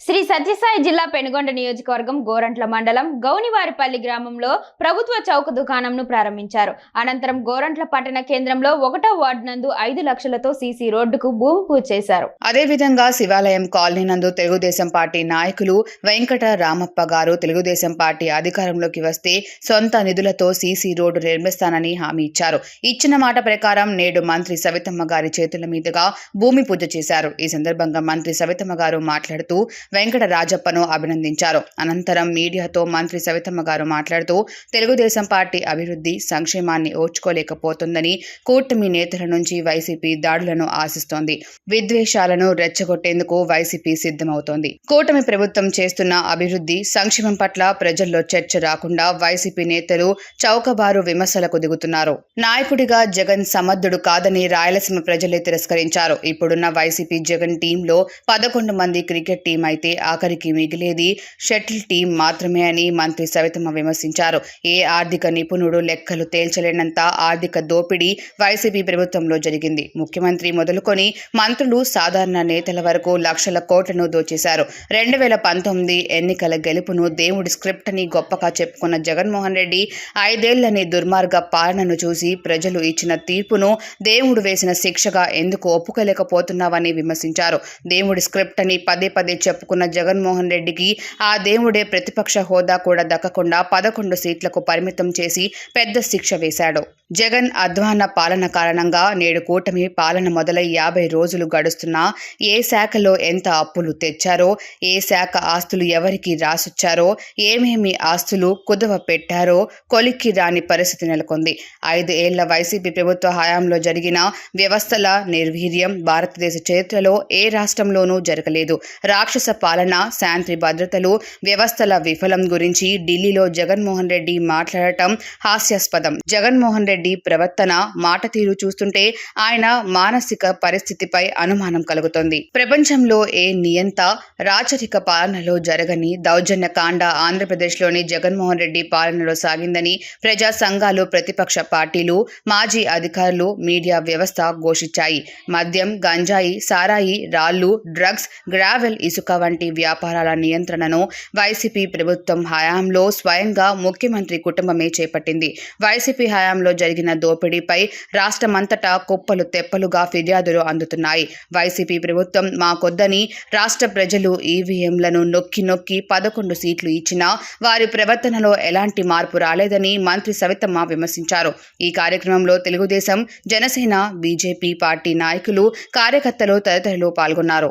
శ్రీ సత్యసాయి జిల్లా పెనుగొండ నియోజకవర్గం గోరంట్ల మండలం గౌనివారిపల్లి గ్రామంలో ప్రభుత్వ చౌక దుకాణంను ప్రారంభించారు. అనంతరం గోరంట్ల పట్టణ కేంద్రంలో ఒకటో వార్డు నందు ఐదు లక్షలతో సీసీ రోడ్డుకు భూమి పూజ చేశారు. అదేవిధంగా శివాలయం కాలనీ నందు తెలుగుదేశం పార్టీ నాయకులు వెంకట రామప్ప గారు తెలుగుదేశం పార్టీ అధికారంలోకి వస్తే సొంత నిధులతో సీసీ రోడ్డు నిర్మిస్తానని హామీ ఇచ్చారు. ఇచ్చిన మాట ప్రకారం నేడు మంత్రి సవితమ్మ గారి చేతుల మీదుగా భూమి పూజ చేశారు. ఈ సందర్భంగా మంత్రి సవితమ్మ గారు మాట్లాడుతూ వెంకట రాజప్పను అభినందించారు. అనంతరం మీడియాతో మంత్రి సవితమ్మ గారు మాట్లాడుతూ తెలుగుదేశం పార్టీ అభివృద్ధి సంక్షేమాన్ని ఓర్చుకోలేకపోతుందని కూటమి నేతల నుంచి వైసీపీ దాడులను ఆశిస్తోంది. విద్వేషాలను రెచ్చగొట్టేందుకు వైసీపీ సిద్ధమవుతోంది. కూటమి ప్రభుత్వం చేస్తున్న అభివృద్ధి సంక్షేమం పట్ల ప్రజల్లో చర్చ రాకుండా వైసీపీ నేతలు చౌకబారు విమర్శలకు దిగుతున్నారు. నాయకుడిగా జగన్ సమర్థుడు కాదని రాయలసీమ ప్రజలే తిరస్కరించారు. ఇప్పుడున్న వైసీపీ జగన్ టీంలో పదకొండు మంది క్రికెట్ టీం అయితే ఆఖరికి మిగిలేది షటిల్ టీం మాత్రమే అని మంత్రి సవితమ్మ విమర్శించారు. ఏ ఆర్థిక నిపుణుడు లెక్కలు తేల్చలేనంత ఆర్థిక దోపిడీ వైసీపీ ప్రభుత్వంలో జరిగింది. ముఖ్యమంత్రి మొదలుకొని మంత్రులు సాధారణ నేతల వరకు లక్షల కోట్లను దోచేశారు. రెండు వేల పంతొమ్మిది ఎన్నికల గెలుపును దేవుడి స్క్రిప్ట్ అని గొప్పగా చెప్పుకున్న జగన్మోహన్ రెడ్డి ఐదేళ్ళని దుర్మార్గ పాలనను చూసి ప్రజలు ఇచ్చిన తీర్పును దేవుడు వేసిన శిక్షగా ఎందుకు ఒప్పుకోలేకపోతున్నావని విమర్శించారు. దేవుడి స్క్రిప్ట్ అని పదే పదే చెప్పుకున్న జగన్మోహన్ రెడ్డికి ఆ దేవుడే ప్రతిపక్ష హోదా కూడా దక్కకుండా పదకొండు సీట్లకు పరిమితం చేసి పెద్ద శిక్ష వేశాడు. జగన్ అధ్వాన పాలన కారణంగా నేడు కూటమి పాలన మొదలై యాభై రోజులు గడుస్తున్నా ఏ శాఖలో ఎంత అప్పులు తెచ్చారో ఏ శాఖ ఆస్తులు ఎవరికి రాసొచ్చారో ఏమేమి ఆస్తులు కుదవ పెట్టారో కొలిక్కి రాని పరిస్థితి నెలకొంది. ఐదు ఏళ్ళ వైసీపీ ప్రభుత్వ హయాంలో జరిగిన వ్యవస్థల నిర్వీర్యం భారతదేశ చరిత్రలో ఏ రాష్ట్రంలోనూ జరగలేదు. రాక్షస పాలన శాంతి భద్రతలు వ్యవస్థల విఫలం గురించి ఢిల్లీలో జగన్మోహన్ రెడ్డి మాట్లాడటం హాస్యాస్పదం. జగన్మోహన్ రెడ్డి ప్రవర్తన మాట తీరు చూస్తుంటే ఆయన మానసిక పరిస్థితిపై అనుమానం కలుగుతోంది. ప్రపంచంలో ఏ నియంత రాచరిక పాలనలో జరగని దౌర్జన్య కాండ ఆంధ్రప్రదేశ్లోని జగన్మోహన్ రెడ్డి పాలనలో సాగిందని ప్రజా సంఘాలు ప్రతిపక్ష పార్టీలు మాజీ అధికారులు మీడియా వ్యవస్థ ఘోషించాయి. మద్యం గంజాయి సారాయి రాళ్ళు డ్రగ్స్ గ్రావెల్ ఇసుక వంటి వ్యాపారాల నియంత్రణను వైసీపీ ప్రభుత్వం హయాంలో స్వయంగా ముఖ్యమంత్రి కుటుంబమే చేపట్టింది. వైసీపీ హయాంలో జరిగిన దోపిడీపై రాష్ట్రమంతటా కుప్పలు తెప్పలుగా ఫిర్యాదులు అందుతున్నాయి. వైసీపీ ప్రభుత్వం మాకొద్దని రాష్ట్ర ప్రజలు ఈవీఎంలను నొక్కి నొక్కి పదకొండు సీట్లు ఇచ్చినా వారి ప్రవర్తనలో ఎలాంటి మార్పు రాలేదని మంత్రి సవితమ్మ విమర్శించారు. ఈ కార్యక్రమంలో తెలుగుదేశం జనసేన బీజేపీ పార్టీ నాయకులు కార్యకర్తలు తదితరులు పాల్గొన్నారు.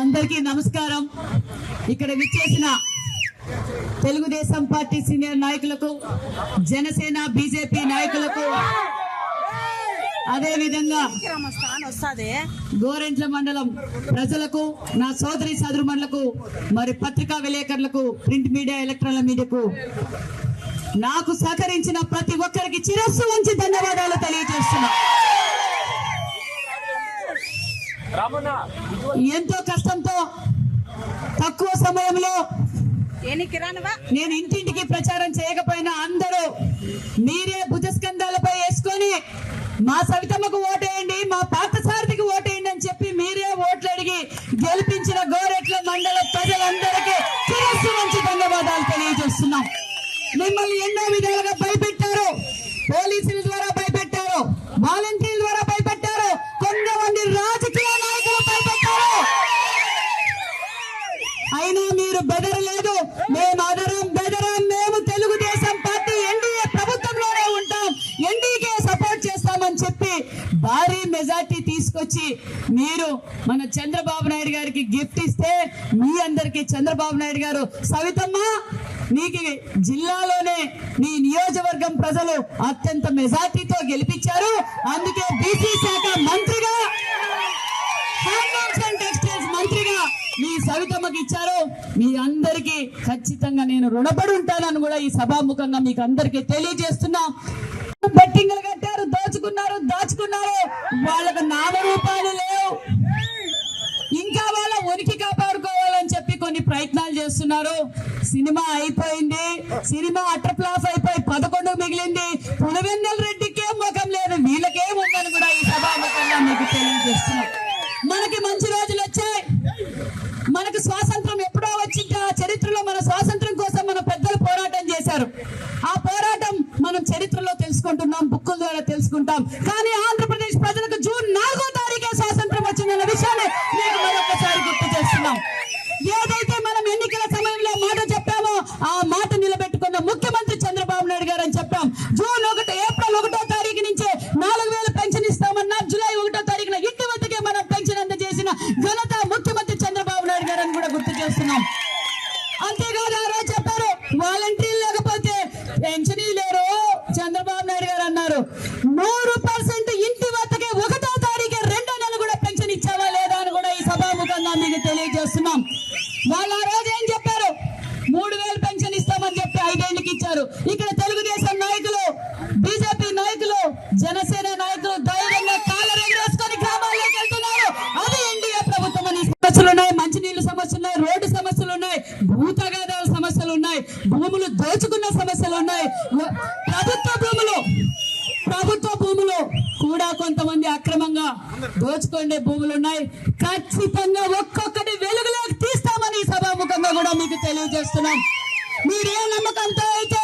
అందరికీ నమస్కారం. ఇక్కడ విచ్చేసిన తెలుగుదేశం పార్టీ సీనియర్ నాయకులకు జనసేన బీజేపీ నాయకులకు. అదే విధంగా వస్తుంది గోరెంట్ల మండలం ప్రజలకు నా సోదరి సదురుమణులకు మరి పత్రికా విలేకరులకు ప్రింట్ మీడియా ఎలక్ట్రానిక్ మీడియాకు నాకు సహకరించిన ప్రతి ఒక్కరికి చిరస్సు వంచి ధన్యవాదాలు తెలియజేస్తున్నా. ఎంతో కష్టంతో తక్కువ సమయంలో నేను ఇంటింటికి ప్రచారం చేయకపోయినా అందరూ మీరే భుజస్కంధాలపై వేసుకొని మా సవితమ్మకు ఓటేయండి మా పార్థసారథికి ఓటేయండి అని చెప్పి మీరే ఓట్లు అడిగి గెలిపించిన గోరెట్ల మండల ప్రజలందరికీ మంచి ధన్యవాదాలు తెలియజేస్తున్నాం. మిమ్మల్ని ఎన్నో విధాలుగా మీరు బెదరలేదు మేము అదరం బెదరం. మేము తెలుగుదేశం పార్టీ ఎన్డీఏ ప్రభుత్వంలోనే ఉంటాం. ఎన్డీకే సపోర్ట్ చేస్తామని చెప్పి భారీ మెజార్టీ తీసుకొచ్చి మీరు మన చంద్రబాబు నాయుడు గారికి గిఫ్ట్ ఇస్తే మీ అందరికి చంద్రబాబు నాయుడు గారు సవితమ్మ నీకు జిల్లాలోనే నీ నియోజకవర్గం ప్రజలు అత్యంత మెజార్టీతో గెలిపించారు. అందుకే బీసీ శాఖ మంత్రి ఖచ్చితంగా నేను రుణపడి ఉంటానని కూడా ఈ సభాముఖంగా మీకు అందరికీ తెలియజేస్తున్నా. బెట్టింగ్లు కట్టారు దోచుకున్నారు దాచుకున్నారు. వాళ్ళకు నామరూపాలు లేవు. ఇంకా వాళ్ళ ఉనికి కాపాడుకోవాలని చెప్పి కొన్ని ప్రయత్నాలు చేస్తున్నారు. సినిమా అయిపోయింది. సినిమా అటర్ ఫ్లాప్ అయిపోయి పదకొండు మిగిలింది. పులివెన్నెల రెడ్డికే ముఖం లేదు. వీళ్ళకేం ఉందని కూడా ఈ సభాముఖంగా మీకు తెలియజేస్తున్నాం. మనకి మంచి రోజులు వచ్చాయి. మనకు స్వాతంత్రం తెలుసుకుంటున్నాం బుక్కుల ద్వారా తెలుసుకుంటాం. కానీ ఆంధ్రప్రదేశ్ ప్రజలకు జూన్ నాలుగో తారీఖే స్వాతంత్రం వచ్చిందన్న విషయాన్ని మరొకసారి గుర్తు చేస్తున్నాం. ఏదైతే మనం ఎన్నికల సమయంలో మాట చెప్పామో ఆ మాట నిలబెట్టుకున్న ముఖ్యమంత్రి చంద్రబాబు నాయుడు గారు అని చెప్పాం. జూన్ ఒకటి ఏప్రిల్ ఒకటో తారీఖు నుంచే నాలుగు వేలు పెన్షన్ ఇస్తామన్నా జూలై ఒకటో తారీఖున ఇంటి వద్దకే మనం పెన్షన్ అందజేసిన ఘనత ముఖ్యమంత్రి చంద్రబాబు నాయుడు గారు అని కూడా గుర్తు చేస్తున్నాం. అంతేకాదు ఆ రోజు చెప్పారు వాలంటీర్ నూరు పర్సెంట్ ఇంటి వద్దకే ఒకటో తారీఖు రెండో నెల కూడా పెన్షన్ ఇచ్చావా లేదా అని కూడా ఈ సభాముఖంగా మీకు తెలియజేస్తున్నాం. వాళ్ళు ఆ రోజు ఏం చెప్పారు? మూడు వేలు పెన్షన్ ఇస్తామని చెప్పి ఐదేళ్ళకి ఇచ్చారు. ఇక్కడ తెలుగుదేశం నాయకులు బీజేపీ నాయకులు జనసేన మీకు తెలియజేస్తున్నాం. మీరే నమ్మకంతో అయితే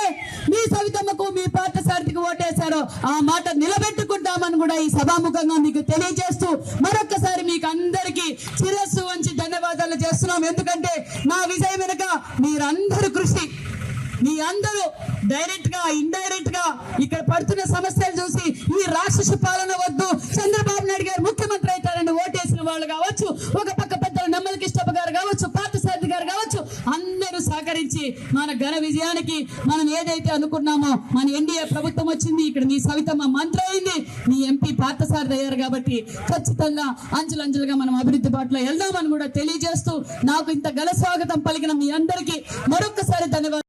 మీ సవితమ్మకు మీ పార్థసారథికి ఓటేశారో ఆ మాట నిలబెట్టుకుంటామని కూడా ఈ సభాముఖంగా మీకు తెలియజేస్తూ మరొక్కసారి మీకు అందరికీ శిరస్సు వంచి ధన్యవాదాలు చేస్తున్నాం. ఎందుకంటే నా విజయం వెనుక మీరందరూ కృషి. మీ అందరూ డైరెక్ట్గా ఇండైరెక్ట్గా ఇక్కడ పడుతున్న సమస్యలు చూసి ఈ రాక్షస పాలన మన ఘన విజయానికి మనం ఏదైతే అనుకున్నామో మన ఎన్డీఏ ప్రభుత్వం వచ్చింది ఇక్కడ మీ సవితమ్మ మంత్రి అయింది మీ ఎంపీ పార్థసారథి అయ్యారు కాబట్టి ఖచ్చితంగా అంచులంచులుగా మనం అభివృద్ధి బాటలో వెళ్దామని కూడా తెలియజేస్తూ నాకు ఇంత ఘన స్వాగతం పలికిన మీ అందరికీ మరొకసారి ధన్యవాదాలు.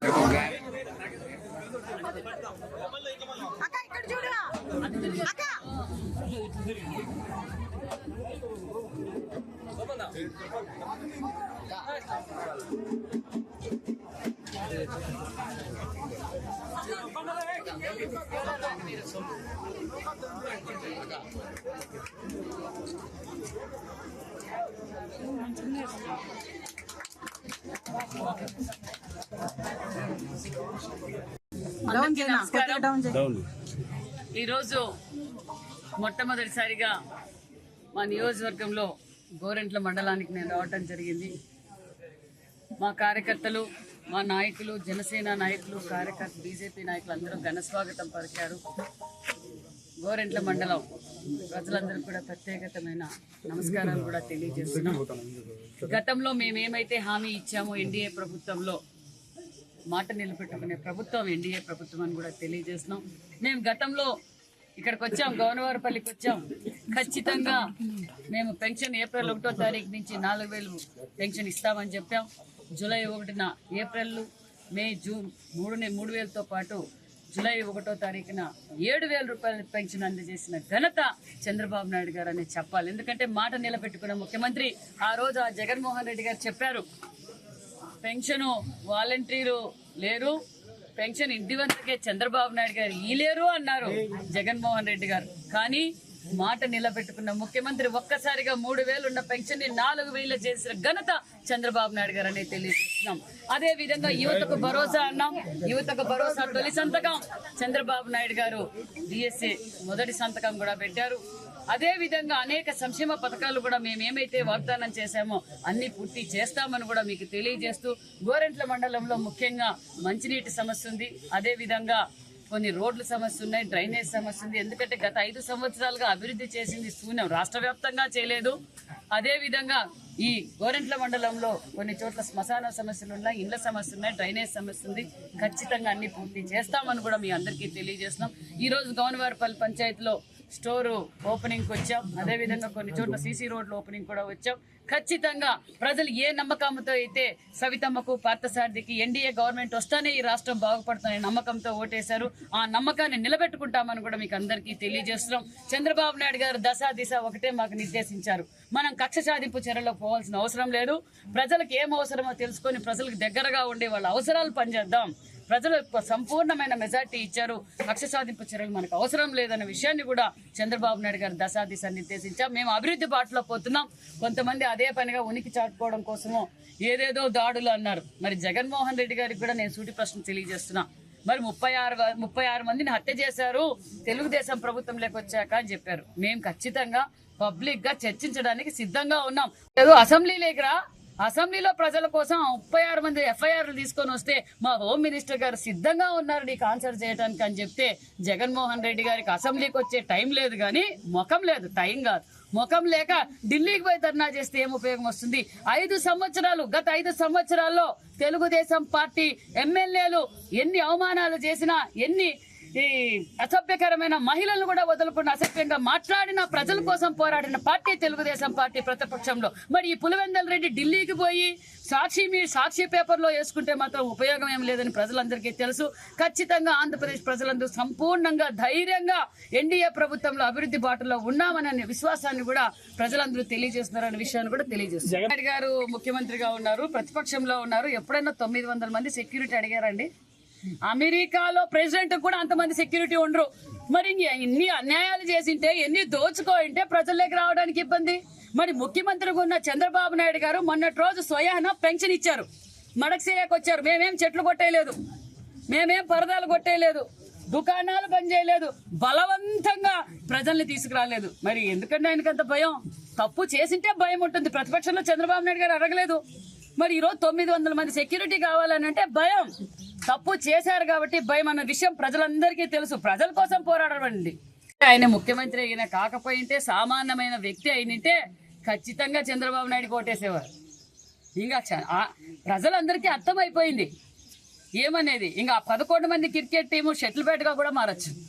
అక్క. ఈరోజు మొట్టమొదటిసారిగా మా నియోజకవర్గంలో గోరెంట్ల మండలానికి నేను రావటం జరిగింది. మా కార్యకర్తలు మా నాయకులు జనసేన నాయకులు కార్యకర్త బీజేపీ నాయకులు అందరూ ఘన స్వాగతం పలికారు. గోరెంట్ల మండలం. ప్రజలందరూ కూడా ప్రత్యేకతమైన నమస్కారాలు కూడా తెలియజేస్తున్నాం. గతంలో మేమేమైతే హామీ ఇచ్చామో ఎన్డీఏ ప్రభుత్వంలో మాట నిలబెట్టుకునే ప్రభుత్వం ఎన్డీఏ ప్రభుత్వం అని కూడా తెలియజేస్తున్నాం. మేము గతంలో ఇక్కడికి వచ్చాం గౌనవారపల్లికి వచ్చాం. ఖచ్చితంగా మేము పెన్షన్ ఏప్రిల్ ఒకటో తారీఖు నుంచి నాలుగు వేలు పెన్షన్ ఇస్తామని చెప్పాం. జూలై ఒకటిన ఏప్రిల్ మే జూన్ మూడు మూడు వేలతో పాటు జూలై ఒకటో తారీఖున ఏడు వేల రూపాయలు పెన్షన్ అందజేసిన ఘనత చంద్రబాబు నాయుడు గారు అని చెప్పాలి. ఎందుకంటే మాట నిలబెట్టుకున్న ముఖ్యమంత్రి ఆ రోజు ఆ జగన్మోహన్ రెడ్డి గారు చెప్పారు పెన్షన్ వాలంటీరు లేరు పెన్షన్ ఇంటి వద్దకే చంద్రబాబు నాయుడు గారు ఈ లేరు అన్నారు జగన్మోహన్ రెడ్డి గారు. కానీ మాట నిలబెట్టుకున్న ముఖ్యమంత్రి ఒక్కసారిగా మూడు వేలు ఉన్న పెన్షన్ని నాలుగు వేలు చేసిన ఘనత చంద్రబాబు నాయుడు గారు అనేది తెలియజేస్తున్నాం. అదే విధంగా యువతకు భరోసా అన్నాం. యువతకు భరోసా తొలి సంతకం చంద్రబాబు నాయుడు గారు డిఎస్ఏ మొదటి సంతకం కూడా పెట్టారు. అదే విధంగా అనేక సంక్షేమ పథకాలు కూడా మేము ఏమైతే వాగ్దానం చేశామో అన్ని పూర్తి చేస్తామని కూడా మీకు తెలియజేస్తూ గోరెంట్ల మండలంలో ముఖ్యంగా మంచినీటి సమస్య ఉంది. అదే విధంగా కొన్ని రోడ్ల సమస్య ఉన్నాయి డ్రైనేజ్ సమస్య ఉంది ఎందుకంటే గత ఐదు సంవత్సరాలుగా అభివృద్ధి చేసింది శూన్యం. రాష్ట్ర వ్యాప్తంగా చేయలేదు. అదేవిధంగా ఈ గోరెంట్ల మండలంలో కొన్ని చోట్ల శ్మశాన సమస్యలు ఉన్నాయి ఇండ్ల సమస్య ఉన్నాయి డ్రైనేజ్ సమస్య ఉంది ఖచ్చితంగా అన్ని పూర్తి చేస్తామని కూడా మీ అందరికీ తెలియజేస్తున్నాం. ఈరోజు రోజు గౌనవారిపల్లి పంచాయతీలో స్టోరు ఓపెనింగ్ వచ్చాం. అదే విధంగా కొన్ని చోట్ల సీసీ రోడ్లు ఓపెనింగ్ కూడా వచ్చాం. ఖచ్చితంగా ప్రజలు ఏ నమ్మకంతో అయితే సవితమ్మకు పార్థసారథికి ఎన్డీఏ గవర్నమెంట్ వస్తానే ఈ రాష్ట్రం బాగుపడుతుందనే నమ్మకంతో ఓటేశారు. ఆ నమ్మకాన్ని నిలబెట్టుకుంటామని కూడా మీకు అందరికీ తెలియజేస్తున్నాం. చంద్రబాబు నాయుడు గారు దశ దిశ ఒకటే మాకు నిర్దేశించారు. మనం కక్ష సాధింపు చర్యలో పోవాల్సిన అవసరం లేదు. ప్రజలకు ఏం అవసరమో తెలుసుకొని ప్రజలకు దగ్గరగా ఉండి వాళ్ళ అవసరాలు పనిచేద్దాం. ప్రజలు సంపూర్ణమైన మెజార్టీ ఇచ్చారు. కక్ష సాధింపు చర్యలు మనకు అవసరం లేదన్న విషయాన్ని కూడా చంద్రబాబు నాయుడు గారు దశాదిశ నిర్దేశించాం మేము అభివృద్ధి బాటలో పోతున్నాం. కొంతమంది అదే పనిగా ఉనికి చాటుకోవడం కోసము ఏదేదో దాడులు అన్నారు. మరి జగన్మోహన్ రెడ్డి గారికి కూడా నేను సూటి ప్రశ్న తెలియజేస్తున్నా. మరి ముప్పై ఆరు ముప్పై ఆరు మందిని హత్య చేశారు. తెలుగుదేశం ప్రభుత్వం వచ్చాక అని చెప్పారు. మేము ఖచ్చితంగా పబ్లిక్గా చర్చించడానికి సిద్ధంగా ఉన్నాం. అసెంబ్లీ అసెంబ్లీలోకి రా. అసెంబ్లీలో ప్రజల కోసం ముప్పై ఆరు మంది ఎఫ్ఐఆర్లు తీసుకొని వస్తే మా హోమ్ మినిస్టర్ గారు సిద్ధంగా ఉన్నారు నీకు ఆన్సర్ చేయడానికి అని చెప్తే జగన్మోహన్ రెడ్డి గారికి అసెంబ్లీకి వచ్చే టైం లేదు కానీ ముఖం లేదు టైం కాదు. ముఖం లేక ఢిల్లీకి పోయి ధర్నా చేస్తే ఏం ఉపయోగం వస్తుంది? ఐదు సంవత్సరాలు గత ఐదు సంవత్సరాల్లో తెలుగుదేశం పార్టీ ఎమ్మెల్యేలు ఎన్ని అవమానాలు చేసినా ఎన్ని ఈ అసభ్యకరమైన మహిళలను కూడా వదులుకున్న అసభ్యంగా మాట్లాడిన ప్రజల కోసం పోరాడిన పార్టీ తెలుగుదేశం పార్టీ ప్రతిపక్షంలో. మరి ఈ పులివెందల రెడ్డి ఢిల్లీకి పోయి సాక్షి మీ సాక్షి పేపర్లో వేసుకుంటే మాత్రం ఉపయోగం ఏం లేదని ప్రజలందరికీ తెలుసు. ఖచ్చితంగా ఆంధ్రప్రదేశ్ ప్రజలందరూ సంపూర్ణంగా ధైర్యంగా ఎన్డీఏ ప్రభుత్వంలో అభివృద్ధి బాటలో ఉన్నామనే విశ్వాసాన్ని కూడా ప్రజలందరూ తెలియజేస్తున్నారనే విషయాన్ని కూడా తెలియజేస్తున్నారు. గారు ముఖ్యమంత్రిగా ఉన్నారు ప్రతిపక్షంలో ఉన్నారు. ఎప్పుడైనా తొమ్మిది వందల మంది సెక్యూరిటీ అడిగారండి? అమెరికాలో ప్రెసిడెంట్ కూడా అంతమంది సెక్యూరిటీ ఉండరు. మరి ఎన్ని అన్యాయాలు చేసింటే ఎన్ని దోచుకోయింటే ప్రజల్లోకి రావడానికి ఇబ్బంది. మరి ముఖ్యమంత్రిగా ఉన్న చంద్రబాబు నాయుడు గారు మొన్నటి రోజు స్వయాన పెన్షన్ ఇచ్చారు. మడకసేయకు వచ్చారు. మేమేం చెట్లు కొట్టేయలేదు. మేమేం పరదాలు కొట్టేయలేదు. దుకాణాలు బంద్ చేయలేదు. బలవంతంగా ప్రజల్ని తీసుకురాలేదు. మరి ఎందుకంటే ఆయనకంత భయం? తప్పు చేసింటే భయం ఉంటుంది. ప్రతిపక్షంలో చంద్రబాబు నాయుడు గారు అడగలేదు. మరి ఈరోజు తొమ్మిది వందల మంది సెక్యూరిటీ కావాలని అంటే భయం. తప్పు చేశారు కాబట్టి భయం అన్న విషయం ప్రజలందరికీ తెలుసు. ప్రజల కోసం పోరాడమండి. ఆయన ముఖ్యమంత్రి అయిన కాకపోయింటే సామాన్యమైన వ్యక్తి అయినంటే ఖచ్చితంగా చంద్రబాబు నాయుడు కోటేసేవారు. ఇంకా చ- ఆ ప్రజలందరికీ అర్థమైపోయింది. ఏమనేది? ఇంకా పదకొండు మంది క్రికెట్ టీము షటిల్ బ్యాట్గా కూడా మారచ్చు.